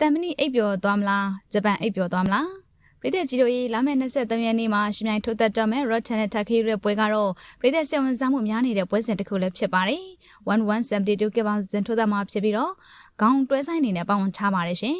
တမ်မနီအိပ်ပျော်သွားမလားဂျပန်အိပ်ပျော်သွားမလားပြည်သက်ကြီးတို့ရေလာမယ့်23ရက်နေ့မှာရှင်မြိုင်ထိုးသက်တော့မဲ့ Rod Channel တက်ခေးရဲ့ပွဲကတော့ပြည်သက်စေဝန်စားမှုများနေတဲ့ပွဲစဉ်တစ်ခုလည်းဖြစ်ပါတယ်1172ကပောင်စင်ထိုးသက်မှာဖြစ်ပြီးတော့ခေါင်းတွဲဆိုင်နေနဲ့ပေါဝင်ထားပါတယ်ရှင်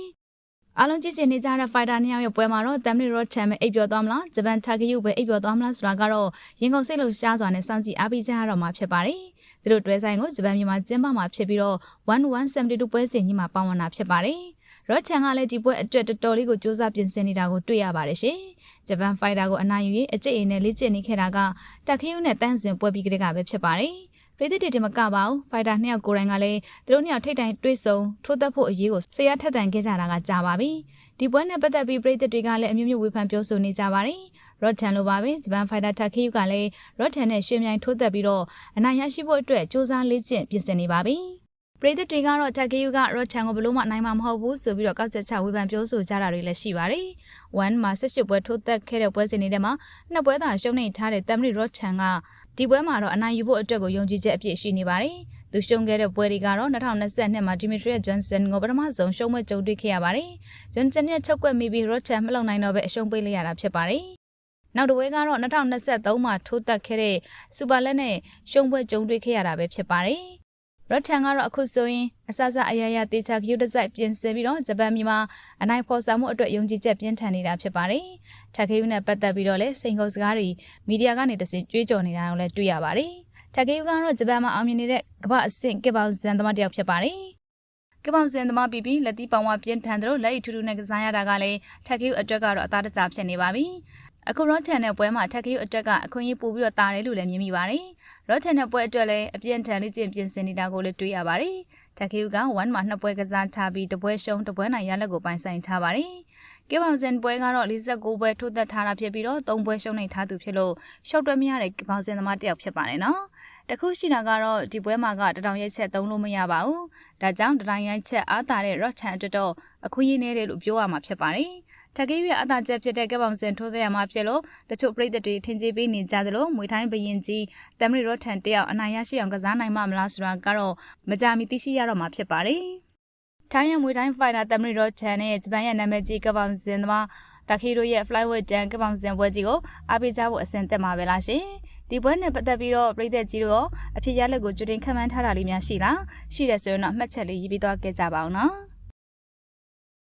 အားလုံးကြည့်ချင်နေကြတဲ့ fighter နှစ်ယောက်ရဲ့ပွဲမှာတော့ Tamil Road Channel အိပ်ပျော်သွားမလားဂျပန်တက်ခေးပဲအိပ်ပျော်သွားမလားဆိုတာကတော့ရင်ကုန်စိတ်လို့ရှားစွာနဲ့စောင့်ကြည့်အားပေးကြရတော့မှာဖြစ်ပါတယ်သူတို့တွဲဆိုင်ကိုဂျပန်ပြည်မှာကျင်းပမှာဖြစ်ပြီးတော့1172ပွဲစဉ်ကြီးမှာပါဝင်တာဖြစ်ပါတယ် ရော့ချန်ကလည်းဒီပွဲအတွက်တော်တော်လေးကိုစူးစမ်းပြင်ဆင်နေတာကိုတွေ့ရပါတယ်ရှင်။ဂျပန်ဖိုက်တာကိုအနိုင်ယူရေးအကျိတ်အင်းနဲ့လေ့ကျင့်နေခဲ့တာကတက်ခယူးနဲ့တန်းစင်ပွဲပြီးကလေးကပဲဖြစ်ပါတယ်။ပြည်သူတွေတင်မကပါဘူးဖိုက်တာနှစ်ယောက်ကိုယ်တိုင်ကလည်းသူတို့နှစ်ယောက်ထိတ်တိုင်တွေ့ဆုံထိုးသက်ဖို့အရေးကိုဆရာထက်တန်ခဲ့ကြတာကကြာပါပြီ။ဒီပွဲနဲ့ပတ်သက်ပြီးပြည်သူတွေကလည်းအမျိုးမျိုးဝေဖန်ပြောဆိုနေကြပါတယ်။ရော့ထန်လိုပါပဲဂျပန်ဖိုက်တာတက်ခယူးကလည်းရော့ထန်နဲ့ရွှေမြိုင်ထိုးသက်ပြီးတော့အနိုင်ရရှိဖို့အတွက်စူးစမ်းလေ့ကျင့်ပြင်ဆင်နေပါပြီ။ ပရိသတ်တွေကတော့တက်ကေယူကရော့ချန်ကိုဘလို့မှနိုင်မှာမဟုတ်ဘူးဆိုပြီးတော့ကောက်ချက်ချဝေဖန်ပြောဆိုကြတာတွေလည်းရှိပါတယ်။1မှာ18ပွဲထိုးသက်ခဲ့တဲ့ပွဲစဉ်တွေထဲမှာနှစ်ပွဲသာရှုံးနေထားတဲ့တမ်မရီရော့ချန်ကဒီပွဲမှာတော့အနိုင်ယူဖို့အတွက်ကိုယုံကြည်ချက်အပြည့်ရှိနေပါတယ်။သူရှုံးခဲ့တဲ့ပွဲတွေကတော့2022မှာဒီမီထရီယာဂျွန်ဆန်ကိုပထမဆုံးရှုံးပွဲကြုံတွေ့ခဲ့ရပါတယ်။ဂျွန်ဆန်နဲ့ချုပ်ကွက်မိပြီးရော့ချန်မလုံနိုင်တော့ပဲအရှုံးပေးလိုက်ရတာဖြစ်ပါတယ်။နောက်တစ်ပွဲကတော့2023မှာထိုးသက်ခဲ့တဲ့စူပါလက်နဲ့ရှုံးပွဲကြုံတွေ့ခဲ့ရတာပဲဖြစ်ပါတယ်။ ရထန်ကတော့အခုဆိုရင်အစစအရရတေချာကယူဒဇိုက်ပြင်ဆင်ပြီးတော့ဂျပန်မြန်မာအနိုင်ဖော်ဆောင်မှုအတွက်ယုံကြည်ချက်ပြင်းထန်နေတာဖြစ်ပါတယ်။ထက်ခေယူနဲ့ပတ်သက်ပြီးတော့လည်းစိန်ကုန်စကားတွေမီဒီယာကနေတစင်ကြွေးကြော်နေတာကိုလည်းတွေ့ရပါတယ်။ထက်ခေယူကတော့ဂျပန်မှာအောင်မြင်နေတဲ့ကမ္ဘာအဆင့်ကပောင်ဇန်သမားတစ်ယောက်ဖြစ်ပါတယ်။ကပောင်ဇန်သမားပြီးပြီးလက်တီပောင်ဝပြင်းထန်တယ်လို့လက်ရထူးထူးနဲ့ကစားရတာကလည်းထက်ခေယူအတွက်ကတော့အသားတကြဖြစ်နေပါပြီ။ အခုရော့ထန်တဲ့ပွဲမှာထက်ကယူအတက်ကအခွင့်အရေးပို့ပြီးတော့တာတယ်လို့လည်းမြင်မိပါတယ်။ရော့ထန်တဲ့ပွဲအတွက်လည်းအပြင်းထန်လေးကျင့်ပြင်ဆင်နေတာကိုလည်းတွေ့ရပါတယ်။ထက်ကယူက1မှာနှစ်ပွဲကစားထားပြီးတပွဲရှုံးတပွဲနိုင်ရလက်ကိုပိုင်ဆိုင်ထားပါတယ်။ကေဘောင်စင်ပွဲကတော့49ပွဲထိုးသက်ထားတာဖြစ်ပြီးတော့3ပွဲရှုံးနေထားသူဖြစ်လို့ရှော့တွဲမရတဲ့ကေဘောင်စင်သမားတစ်ယောက်ဖြစ်ပါတယ်နော်။တခုရှိတာကတော့ဒီပွဲမှာကတထောင်ရိုက်ချက်သုံးလို့မရပါဘူး။ဒါကြောင့်တထောင်ရိုက်ချက်အားတာတဲ့ Rock ချန်အတွက်တော့အခွင့်အရေးနည်းတယ်လို့ပြောရမှာဖြစ်ပါတယ်။ ထက်ကေးရဲ့အသာချက်ဖြစ်တဲ့ကပောင်စင်ထိုးသက်ရမှာဖြစ်လို့တချို့ပရိသတ်တွေထင်ကြေးပေးနေကြသလိုမွေထိုင်းဘရင်ကြီးတမ်မရီရော့ထန်တယောက်အနိုင်ရရှိအောင်ကစားနိုင်မှာမလားဆိုတာကတော့မကြမီသိရှိရတော့မှာဖြစ်ပါတယ်။ထိုင်းရမွေထိုင်းဖိုင်နာတမ်မရီရော့ထန်နဲ့ဂျပန်ရဲ့နာမည်ကြီးကပောင်စင်သမားတာခီရိုရဲ့ flyweight တန်ကပောင်စင်ပွဲကြီးကိုအားပေးကြဖို့အဆင်သက်မှာပဲလားရှင်။ဒီပွဲနဲ့ပတ်သက်ပြီးတော့ပြည်သက်ကြီးတို့အဖြစ်ရလက်ကိုကြိုတင်ခံမှန်းထားတာလေးများရှိလားရှိတယ်ဆိုရင်တော့မှတ်ချက်လေးရေးပြီးသွားခဲ့ကြပါအောင်နော်။